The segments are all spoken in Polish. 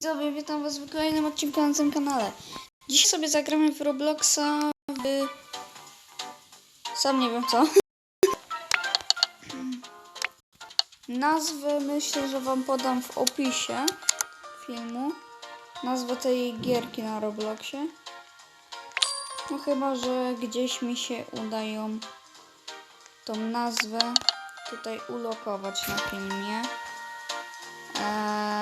Widzowie, witam was w kolejnym odcinku na tym kanale. Dziś sobie zagramy w Robloxa w... Sam nie wiem co. Nazwę myślę, że wam podam w opisie filmu. Nazwę tej gierki na Robloxie. No chyba, że gdzieś mi się udają tą nazwę tutaj ulokować na filmie. Eee...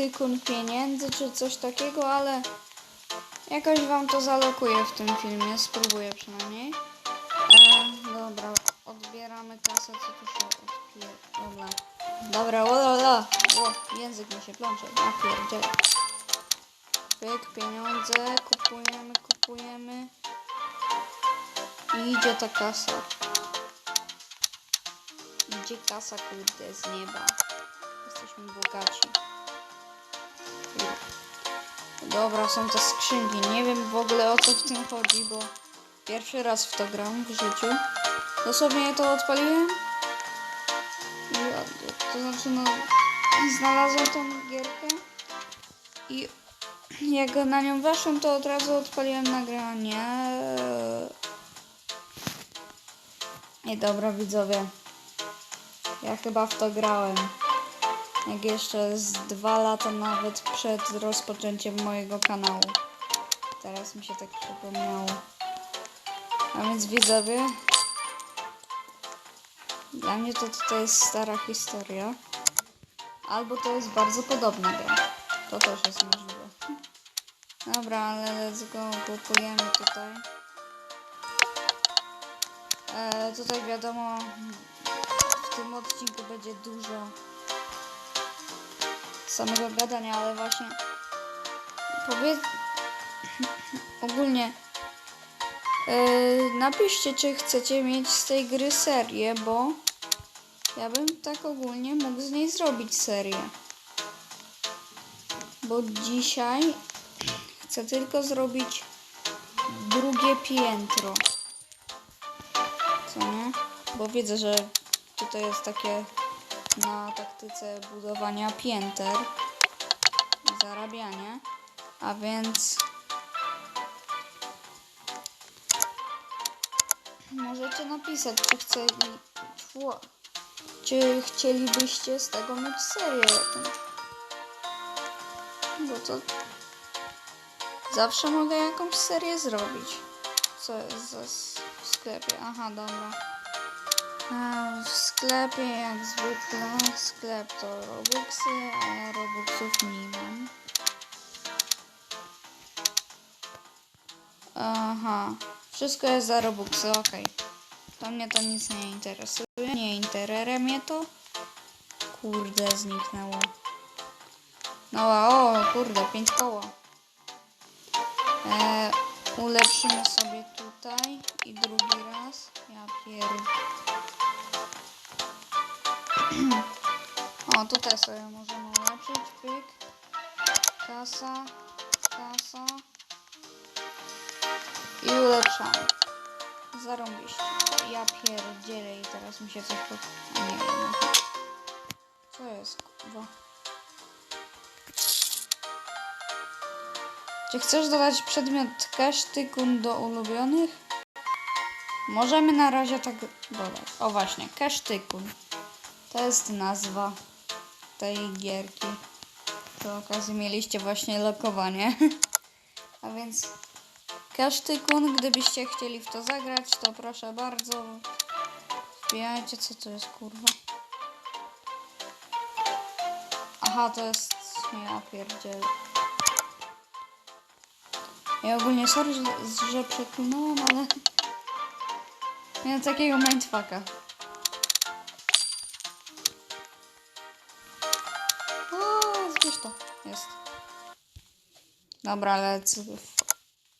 tykun pieniędzy czy coś takiego, ale jakoś wam to zalokuję w tym filmie, spróbuję przynajmniej. E, dobra, odbieramy kasę, co tu się odpier... Dobra, dobra, ola, ola. O, język mi się plącze, ja pierdzielę. Pyk, pieniądze, kupujemy, kupujemy. I idzie ta kasa. Idzie kasa, kurde, z nieba. Jesteśmy bogaci. Dobra, są te skrzynki. Nie wiem w ogóle o co w tym chodzi, bo pierwszy raz w to gram w życiu. Dosłownie to odpaliłem. To znaczy, no, znalazłem tą gierkę. I jak na nią weszłem, to od razu odpaliłem nagranie. I dobra, widzowie. Ja chyba w to grałem. Jak jeszcze z dwa lata nawet przed rozpoczęciem mojego kanału. Teraz mi się tak przypomniało. A więc widzowie. Dla mnie to tutaj jest stara historia. Albo to jest bardzo podobna gra. To też jest możliwe. Dobra, ale let's go. Kupujemy tutaj. E, tutaj wiadomo, w tym odcinku będzie dużo samego gadania, ale właśnie powiedz ogólnie e, napiszcie, czy chcecie mieć z tej gry serię, bo ja bym tak ogólnie mógł z niej zrobić serię. Bo dzisiaj chcę tylko zrobić drugie piętro. Co nie? Bo widzę, że tutaj jest takie na taktyce budowania pięter i zarabiania. A więc możecie napisać, czy chcieli, czy chcielibyście z tego mieć serię. Bo to zawsze mogę jakąś serię zrobić. Co jest w sklepie? Aha, dobra. A w sklepie jak zwykle sklep to Robuxy, a Robuxów nie mam. Aha, wszystko jest za Robuxy, okej. To mnie to nic nie interesuje. Nie interesuje mnie to. Kurde, zniknęło. No o, kurde, pięć koło. E, ulepszymy sobie tutaj i drugi raz. Ja pierd... O, tutaj sobie możemy ulepszyć. Pyk. Kasa. Kasa. I ulepszamy. Zarąbiście. Ja pierdzielę i teraz mi się coś pod... Nie wiem. Co jest, kurwa? Czy chcesz dodać przedmiot cash tykun do ulubionych? Możemy na razie tak dodać. O właśnie, cash tykun. To jest nazwa tej gierki. Przy okazji mieliście właśnie lokowanie. A więc Cash Tycoon, gdybyście chcieli w to zagrać, to proszę bardzo. Wbijajcie, co to jest kurwa. Aha, to jest... Ja pierdzielę. Ja ogólnie sorry, że, że przeklinałem, ale... Miałem takiego mindfucka. Jest. Dobra, let's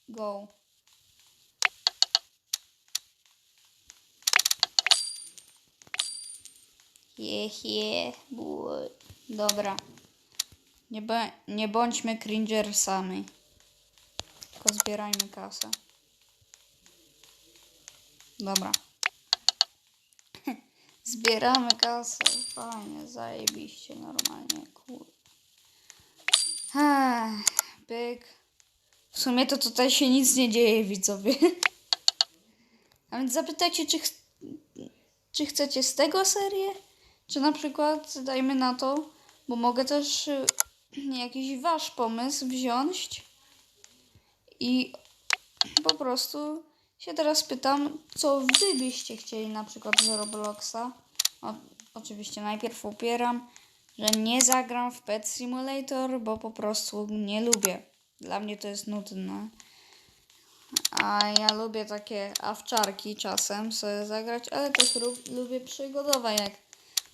go. Je, je, bu- Dobra. Nie, nie bądźmy cringersami. Tylko zbierajmy kasę. Dobra. Zbieramy kasę. Fajnie, zajebiście, normalnie, kur... Pyk. W sumie to tutaj się nic nie dzieje, widzowie. A więc zapytajcie, czy, ch- czy chcecie z tego serię? Czy na przykład, dajmy na to, bo mogę też y, jakiś wasz pomysł wziąć i po prostu się teraz pytam, co wy byście chcieli na przykład z Robloxa. O, oczywiście najpierw upieram, że nie zagram w Pet Simulator, bo po prostu nie lubię. Dla mnie to jest nudne. A ja lubię takie awczarki czasem sobie zagrać, ale też lu- lubię przygodowe, jak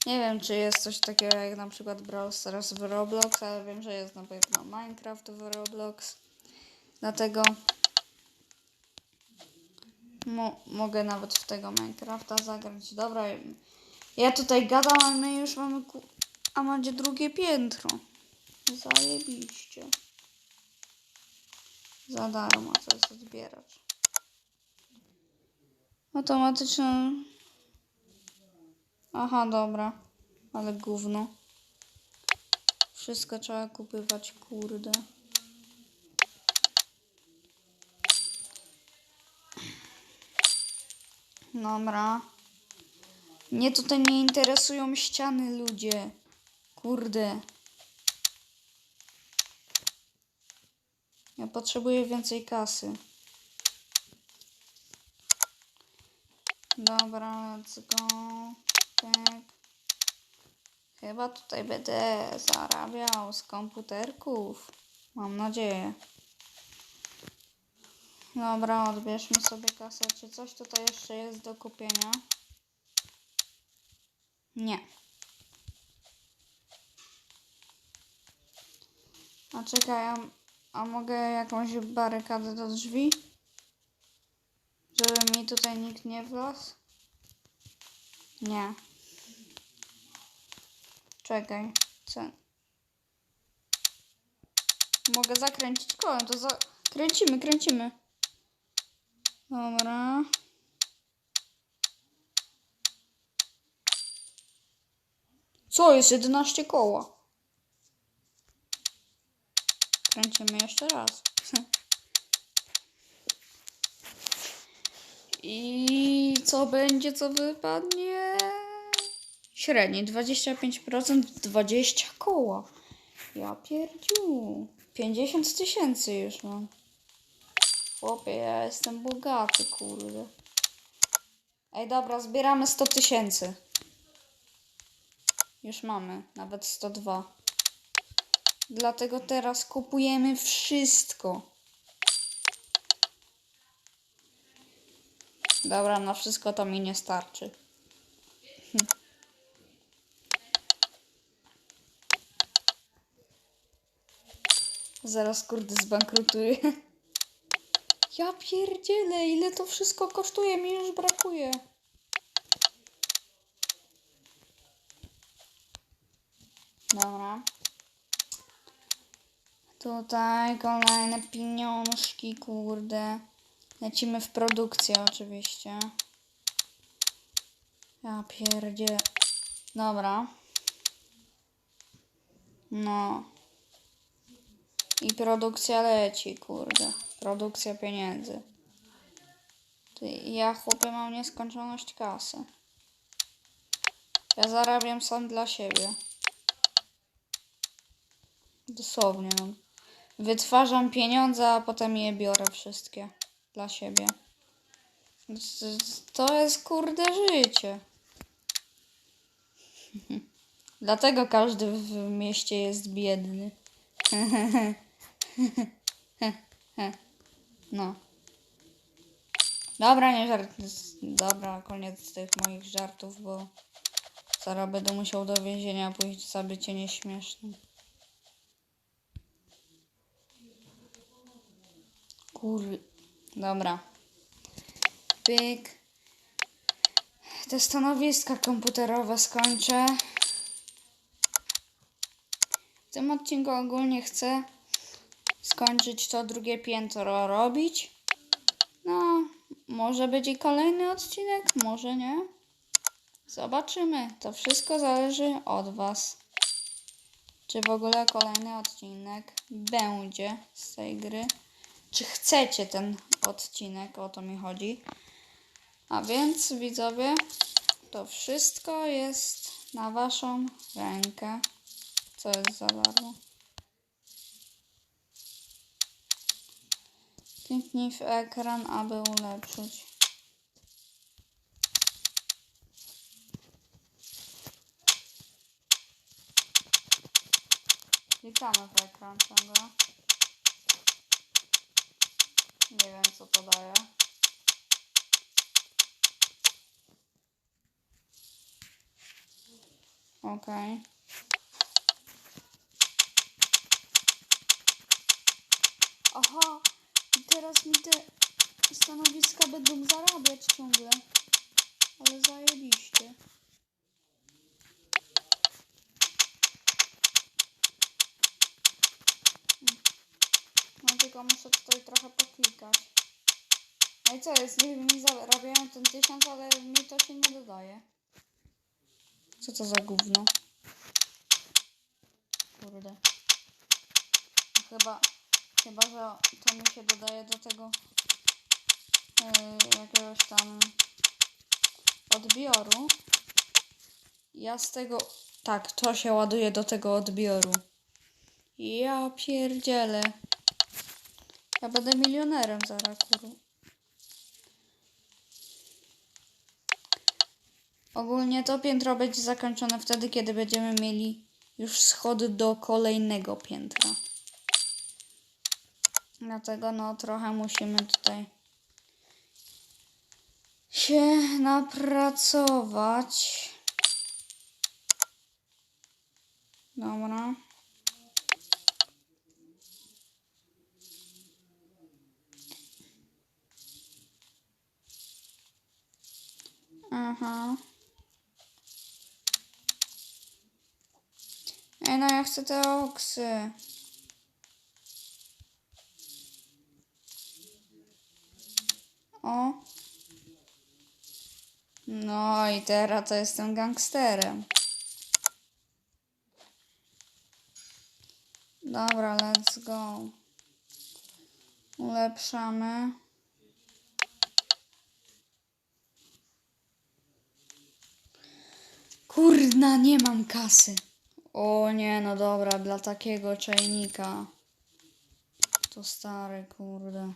nie wiem, czy jest coś takiego jak na przykład Brawl Stars w Roblox, ale wiem, że jest na pewno Minecraft w Roblox. Dlatego mo- mogę nawet w tego Minecrafta zagrać. Dobra, ja tutaj gadam, a my już mamy a macie drugie piętro. Zajebiście. Za darmo to jest odbieracz. Automatyczne. Aha, dobra. Ale gówno. Wszystko trzeba kupywać, kurde. Dobra. Mnie tutaj nie interesują ściany, ludzie. Kurde. Ja potrzebuję więcej kasy. Dobra, let's go. Tak. Chyba tutaj będę zarabiał z komputerków. Mam nadzieję. Dobra, odbierzmy sobie kasę. Czy coś tutaj jeszcze jest do kupienia? Nie. A czekaj, a, a mogę jakąś barykadę do drzwi? Żeby mi tutaj nikt nie wlazł? Nie. Czekaj. Co? Mogę zakręcić kołem, to za... Kręcimy, kręcimy. Dobra. Co jest? 11 koła. Kręcimy jeszcze raz. I co będzie, co wypadnie? Średni 25%, 20 koła. Ja pierdziu. 50 tysięcy już mam. Chłopie, ja jestem bogaty, kurde. Ej, dobra, zbieramy 100 tysięcy. Już mamy, nawet 102. Dlatego teraz kupujemy wszystko. Dobra, na wszystko to mi nie starczy. Zaraz kurde zbankrutuję. Ja pierdzielę, ile to wszystko kosztuje, mi już brakuje. Dobra. Tutaj kolejne pieniążki, kurde. Lecimy w produkcję oczywiście. Ja pierdzie. Dobra. No. I produkcja leci, kurde. Produkcja pieniędzy. Ty, ja chłopie mam nieskończoność kasy. Ja zarabiam sam dla siebie. Dosłownie, no. Wytwarzam pieniądze, a potem je biorę wszystkie dla siebie. To- jest kurde życie. Dlatego każdy w mieście jest biedny. No. Dobra, nie żart. Dobra, koniec tych moich żartów, bo zaraz będę musiał do więzienia pójść za bycie nieśmiesznym. Kur... Dobra. Pyk. Te stanowiska komputerowe skończę. W tym odcinku ogólnie chcę skończyć to drugie piętro robić. No, Może i kolejny odcinek, może nie. Zobaczymy. To wszystko zależy od Was. Czy w ogóle kolejny odcinek będzie z tej gry? Czy chcecie ten odcinek? O to mi chodzi. A więc widzowie, to wszystko jest na Waszą rękę. Co jest za darmo? Kliknij w ekran, aby ulepszyć. Klikamy w ekran ciągle. Nie wiem co to daje. Okej. Aha, i teraz mi te stanowiska będą zarabiać ciągle. Ale zajebiście. Tylko muszę tutaj trochę poklikać. No i co jest? Niby mi zarabiają ten tysiąc, ale mi to się nie dodaje. Co to za gówno? Kurde. Chyba, chyba, że to mi się dodaje do tego yy, jakiegoś tam odbioru. Ja z tego... Tak, to się ładuje do tego odbioru. Ja pierdzielę. Ja będę milionerem zaraz. Ogólnie to piętro będzie zakończone wtedy, kiedy będziemy mieli już schody do kolejnego piętra. Dlatego no trochę musimy tutaj się napracować. Dobra. Aha. Ej, no ja chcę te oksy. O. No i teraz to jestem gangsterem. Dobra, let's go. Ulepszamy. Kurna, nie mam kasy. O nie, no dobra, dla takiego czajnika. To stary, kurde.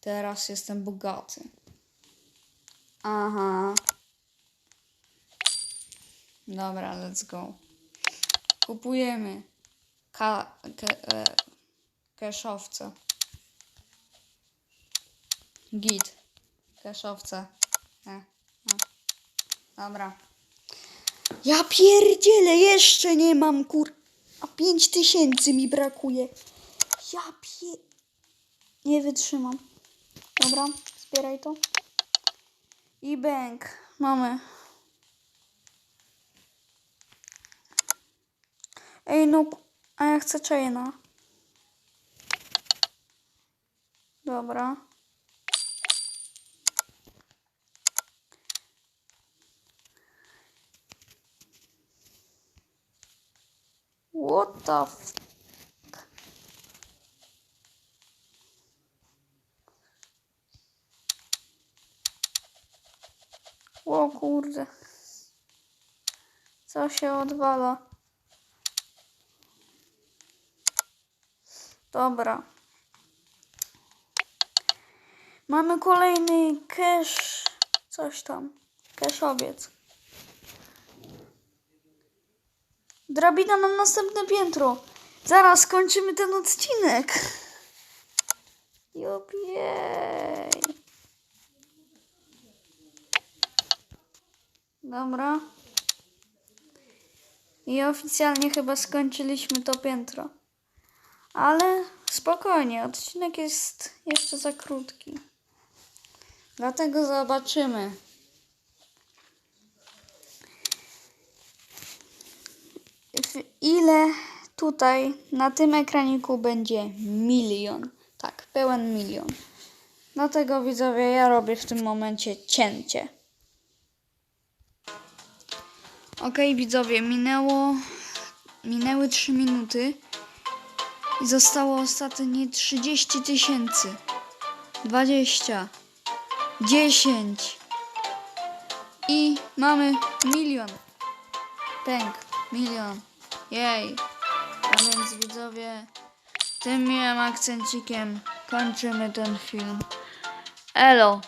Teraz jestem bogaty. Aha. Dobra, let's go. Kupujemy ka ke e keszowce. Git. Keszowce. E. Dobra. Ja pierdzielę, jeszcze nie mam kur... A pięć tysięcy mi brakuje. Ja pier... Nie wytrzymam. Dobra, zbieraj to. I bęk. Mamy. Ej, no... A ja chcę chaina. Dobra. What the f... O kurde. Co się odwala? Dobra. Mamy kolejny cash. Coś tam. Cashowiec. Drabina na następne piętro. Zaraz skończymy ten odcinek. Jupiej. Dobra. I oficjalnie chyba skończyliśmy to piętro. Ale spokojnie, odcinek jest jeszcze za krótki. Dlatego zobaczymy. w ile tutaj na tym ekraniku będzie milion. Tak, pełen milion. Dlatego widzowie, ja robię w tym momencie cięcie. Okej, widzowie, minęło. Minęły 3 minuty. I zostało ostatnie 30 tysięcy. 20. 10. I mamy milion. Pęk, milion. Jej. A więc widzowie, tym miłym akcencikiem kończymy ten film. Elo.